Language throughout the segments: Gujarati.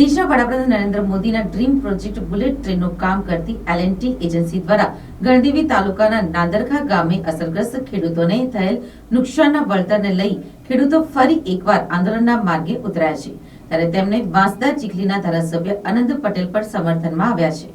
દેશના વડાપ્રધાન નરેન્દ્ર મોદીના ડ્રીમ પ્રોજેક્ટ બુલેટ ટ્રેનનું કામ કરતી એલએનટી એજન્સી દ્વારા ગણદેવી તાલુકાના નાદરખા ગામે અસરગ્રસ્ત ખેડૂતોને થયેલ નુકસાનના વળતરને લઈ ખેડૂતો ફરી એકવાર આંદોલનના માર્ગે ઉતર્યા છે. ત્યારે તેમને વાંસદા ચીખલીના ધારાસભ્ય અનંત પટેલ પણ સમર્થનમાં આવ્યા છે.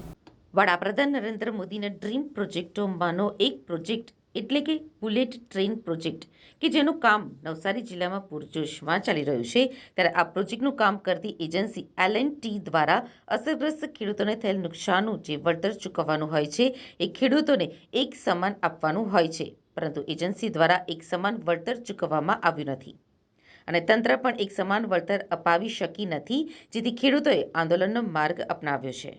વડાપ્રધાન નરેન્દ્ર મોદીના ડ્રીમ પ્રોજેક્ટોમાંનો એક પ્રોજેક્ટ એટલે કે બુલેટ ટ્રેન પ્રોજેક્ટ, કે જેનું કામ નવસારી જિલ્લામાં પૂરજોશમાં ચાલી રહ્યું છે. ત્યારે આ પ્રોજેક્ટનું કામ કરતી એજન્સી એલ ટી દ્વારા અસરગ્રસ્ત ખેડૂતોને થયેલ નુકસાનનું જે વળતર ચૂકવવાનું હોય છે, એ ખેડૂતોને એક સમાન આપવાનું હોય છે, પરંતુ એજન્સી દ્વારા એક સમાન વળતર ચૂકવવામાં આવ્યું નથી. અને તંત્ર પણ એક સમાન વળતર અપાવી શકી નથી, જેથી ખેડૂતોએ આંદોલનનો માર્ગ અપનાવ્યો છે.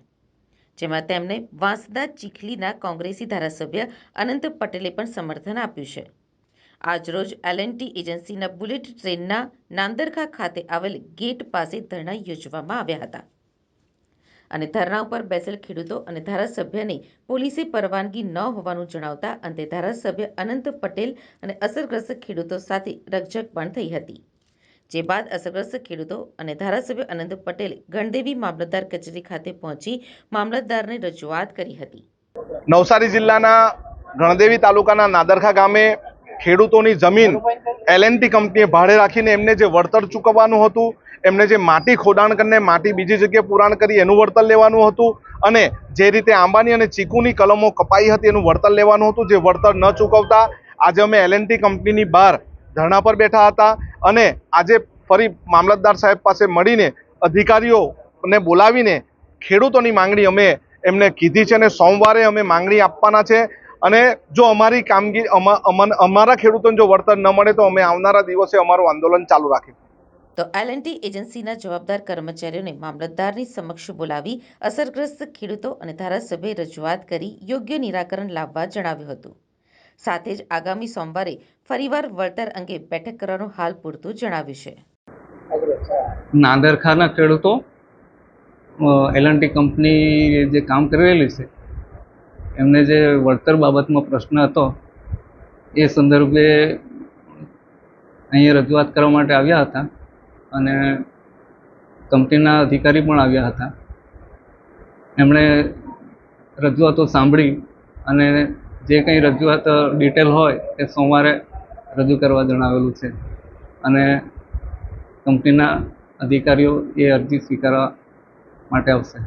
જેમાં તેમને વાંસદા ચીખલીના કોંગ્રેસી ધારાસભ્ય અનંત પટેલે પણ સમર્થન આપ્યું છે. આજરોજ એલ એન્ડ ટી એજન્સીના બુલેટ ટ્રેનના નાંદરખા ખાતે આવેલ ગેટ પાસે ધરણા યોજવામાં આવ્યા હતા. અને ધરણા ઉપર બેસેલ ખેડૂતો અને ધારાસભ્યને પોલીસે પરવાનગી ન હોવાનું જણાવતા અંતે ધારાસભ્ય અનંત પટેલ અને અસરગ્રસ્ત ખેડૂતો સાથે રકઝક પણ થઈ હતી. જે બાદ અસરગ્રસ્ત ખેડૂતો અને ધારાસભ્ય અનંત પટેલે ગણદેવી મામલતદાર કચેરી ખાતે પહોંચી મામલતદારને રજૂઆત કરી હતી. નવસારી જિલ્લાના ગણદેવી તાલુકાના નાદરખા ગામે ખેડૂતોની જમીન એલએનટી કંપનીએ ભાડે રાખીને એમને જે વળતર ચૂકવવાનું હતું, એમને જે માટી ખોદાણ કરીને માટી બીજી જગ્યાએ પુરાણ કરી એનું વળતર લેવાનું હતું અને જે રીતે આંબાની અને ચીકુની કલમો કપાઈ હતી એનું વળતર લેવાનું હતું. જે વળતર ન ચૂકવતા આજે અમે એલએનટી કંપનીની બહાર ધરણા પર બેઠા હતા અને આજે ફરી મામલતદાર સાહેબ પાસે મળીને અધિકારીઓને બોલાવીને ખેડૂતોની માંગણી અમે એમને કીધી છે અને સોમવારે અમે માંગણી આપવાના છે. અને જો અમારી કામગીરી, અમા- અમારા ખેડૂતોને જો વળતર ન મળે તો અમે આવનારા દિવસે અમારું આંદોલન ચાલુ રાખીશું. તો એલએનટી એજન્સીના જવાબદાર કર્મચારીઓને મામલતદારની સમક્ષ બોલાવી અસરગ્રસ્ત ખેડૂતો અને ધારાસભ્યે રજૂઆત કરી યોગ્ય નિરાકરણ લાવવા જણાવ્યું હતું. સાથે જ આગામી સોમવારે ફરીવાર વળતર અંગે બેઠક કરવાનું હાલ પૂરતું જણાવ્યું છે. નાદરખાના ખેડૂતો એલએનટી કંપની જે કામ કરેલી છે, એમને જે વળતર બાબતમાં પ્રશ્ન હતો, એ સંદર્ભે અહીંયા રજૂઆત કરવા માટે આવ્યા હતા અને કંપનીના અધિકારી પણ આવ્યા હતા. એમણે રજૂઆતો સાંભળી અને જે કંઈ રજૂઆત ડિટેલ હોય એ સોમવારે રજૂ કરવા જણાવેલું છે. અને કંપનીના અધિકારીઓ એ અરજી સ્વીકારવા માટે આવશે.